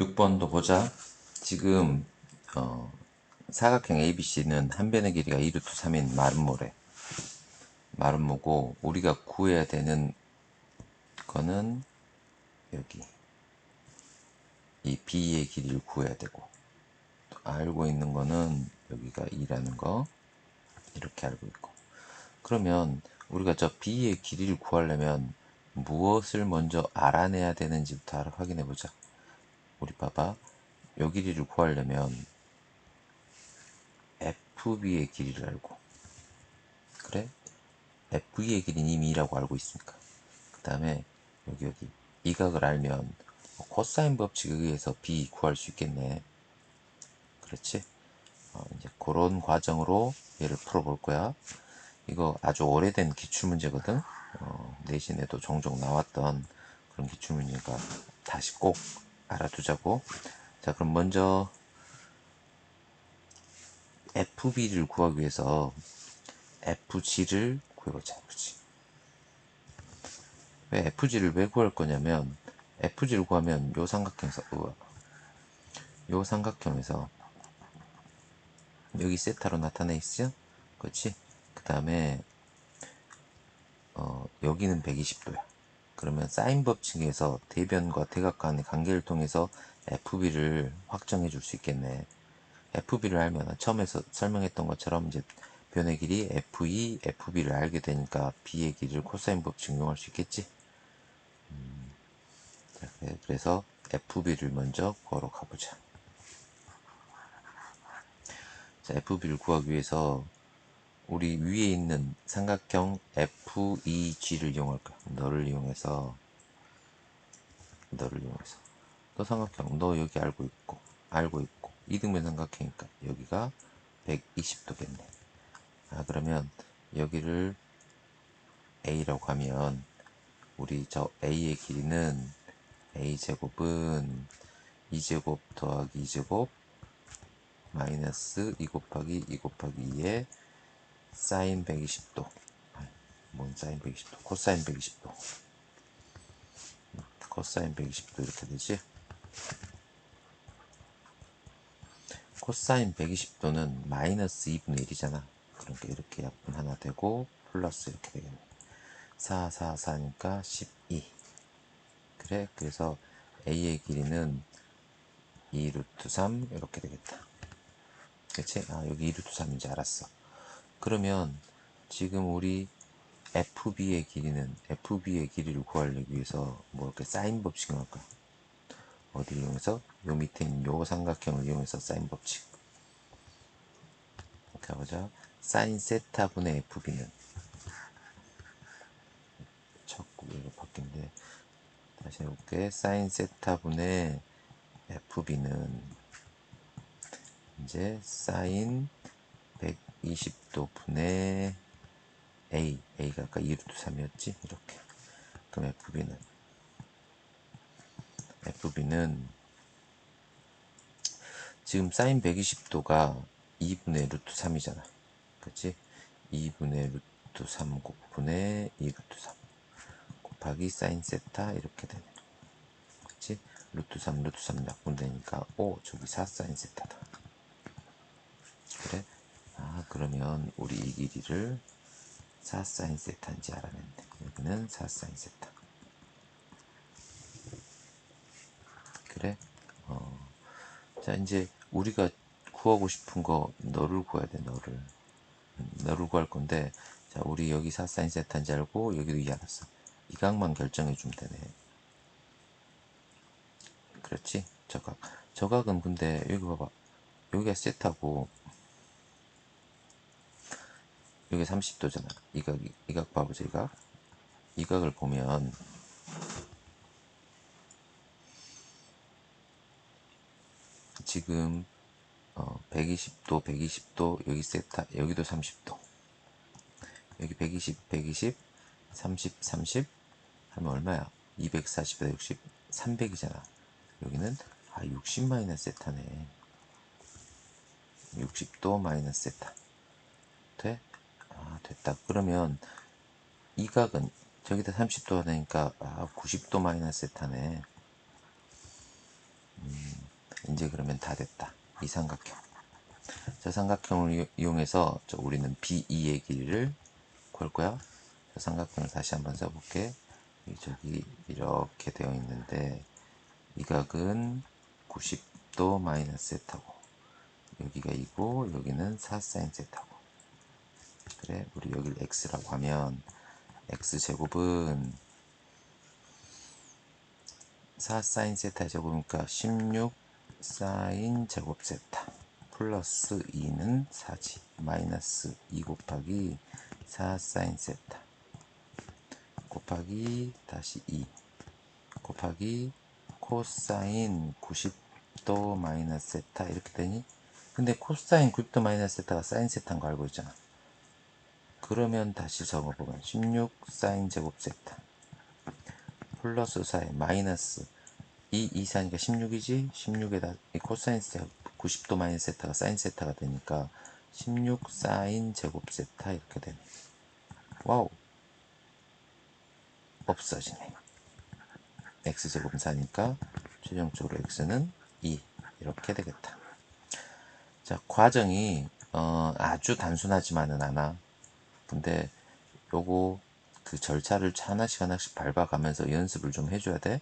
6번도 보자. 지금 어, 사각형 ABC는 한 변의 길이가 2루트 3인 마름모래. 마름모고 우리가 구해야 되는 거는 여기 이 B의 길이를 구해야 되고 또 알고 있는 거는 여기가 2라는 거 이렇게 알고 있고 그러면 우리가 저 B의 길이를 구하려면 무엇을 먼저 알아내야 되는지부터 확인해 보자. 우리 봐봐. 요 길이를 구하려면 FB의 길이를 알고 그래? FE의 길이는 이미 2라고 알고 있으니까 그 다음에 여기 여기 이 각을 알면 코사인 법칙에 의해서 B 구할 수 있겠네 그렇지? 어, 이제 그런 과정으로 얘를 풀어볼 거야 이거 아주 오래된 기출문제거든 어, 내신에도 종종 나왔던 그런 기출문제니까 다시 꼭 알아두자고. 자 그럼 먼저 FB를 구하기 위해서 FG를 구해보자 FG 왜 FG를 왜 구할 거냐면 FG를 구하면 요 삼각형에서 우와, 요 삼각형에서 여기 세타로 나타내 있어? 그렇지 그 다음에 어, 여기는 120도야 그러면 사인 법칙에서 대변과 대각 간의 관계를 통해서 FB를 확정해 줄 수 있겠네 FB를 알면 처음에 서 설명했던 것처럼 이제 변의 길이 FE, FB를 알게 되니까 B의 길이를 코사인 법칙 이용할 수 있겠지. 음, 그래서 FB를 먼저 구하러 가보자. 자, FB를 구하기 위해서 우리 위에 있는 삼각형 FEG를 이용할 거야. 너를 이용해서 너를 이용해서 너 삼각형 너 여기 알고 있고 알고 있고 이등변 삼각형이니까 여기가 120도겠네. 아 그러면 여기를 A라고 하면 우리 저 A의 길이는 A제곱은 2제곱 더하기 2제곱 마이너스 2 곱하기 2 곱하기 2에 사인 120도 뭔 사인 120도 코사인 120도 코사인 120도 이렇게 되지 코사인 120도는 마이너스 2분의 1이잖아. 그러니까 이렇게 약분 하나 되고 플러스 이렇게 되겠네. 4, 4, 4니까 12. 그래, 그래서 A의 길이는 2 루트 3 이렇게 되겠다. 그치? 아, 여기 2 루트 3인지 알았어. 그러면 지금 우리 FB의 길이는 FB의 길이를 구하기 위해서 뭐 이렇게 사인 법칙을 할까? 어디 이용해서? 요 밑에 있는 요 삼각형을 이용해서 사인 법칙. 가보자. 사인 세타분의 FB는 자꾸 이거 바뀐데 다시 해볼게. 사인 세타분의 FB는 이제 사인 120도 분의 A A가 아까 2루트 3이었지 이렇게 그럼 FB는 FB는 지금 사인 120도가 2분의 루트 3이잖아. 그치? 2분의 루트 3 곱분의 2 루트 3 곱하기 사인 세타 이렇게 되네. 그치? 루트 3 루트 3 약분되니까 5 저기 4 사인 세타다. 그러면 우리 이 길이를 4 사인 세타인지 알아냈네. 여기는 4 사인 세타. 그래? 어. 자, 이제 우리가 구하고 싶은 거 너를 구해야 돼, 너를. 너를 구할 건데, 자, 우리 여기 사사인 세타인지 알고, 여기도 이 알았어. 이 각만 결정해 주면 되네. 그렇지? 저각. 저각은 근데, 여기 봐봐. 여기가 세타고, 여기 30도잖아. 이 각이, 이각 봐보자, 이 각. 이 각을 보면, 지금 어, 120도, 120도, 여기 세타, 여기도 30도. 여기 120, 120, 30, 30 하면 얼마야? 240에다 60, 300이잖아. 여기는 아, 60 마이너스 세타네. 60도 마이너스 세타. 돼? 아, 됐다. 그러면 이 각은 저기다 30도 하니까 아, 90도 마이너스 세타네. 음. 이제 그러면 다 됐다. 이 삼각형. 저 삼각형을 이용- 이용해서 저 우리는 B2의 길이를 구할 거야. 저 삼각형을 다시 한번 써볼게. 이 저기 이렇게 되어 있는데 이 각은 90도 마이너스 세타고 여기가 2고 여기는 4 사인 세타고 그래 우리 여기를 x라고 하면 x제곱은 4 사인 세타 제곱이니까 16 사인 제곱 세타 플러스 2는 4지 마이너스 2 곱하기 4 사인 세타 곱하기 다시 2 곱하기 코사인 90도 마이너스 세타 이렇게 되니? 근데 코사인 90도 마이너스 세타가 사인 세타인 거 알고 있잖아 그러면 다시 적어보면 16 사인 제곱 세타 플러스 4에 마이너스 2 2 4니까 16이지? 16에다 이 코사인 세타 90도 마이너스 세타가 사인 세타가 되니까 16 사인 제곱 세타 이렇게 되네. 와우. 없어지네. X제곱은 4니까 최종적으로 x는 2 이렇게 되겠다. 자 과정이 어, 아주 단순하지만은 않아 근데 요거 그 절차를 하나씩 하나씩 밟아가면서 연습을 좀 해줘야 돼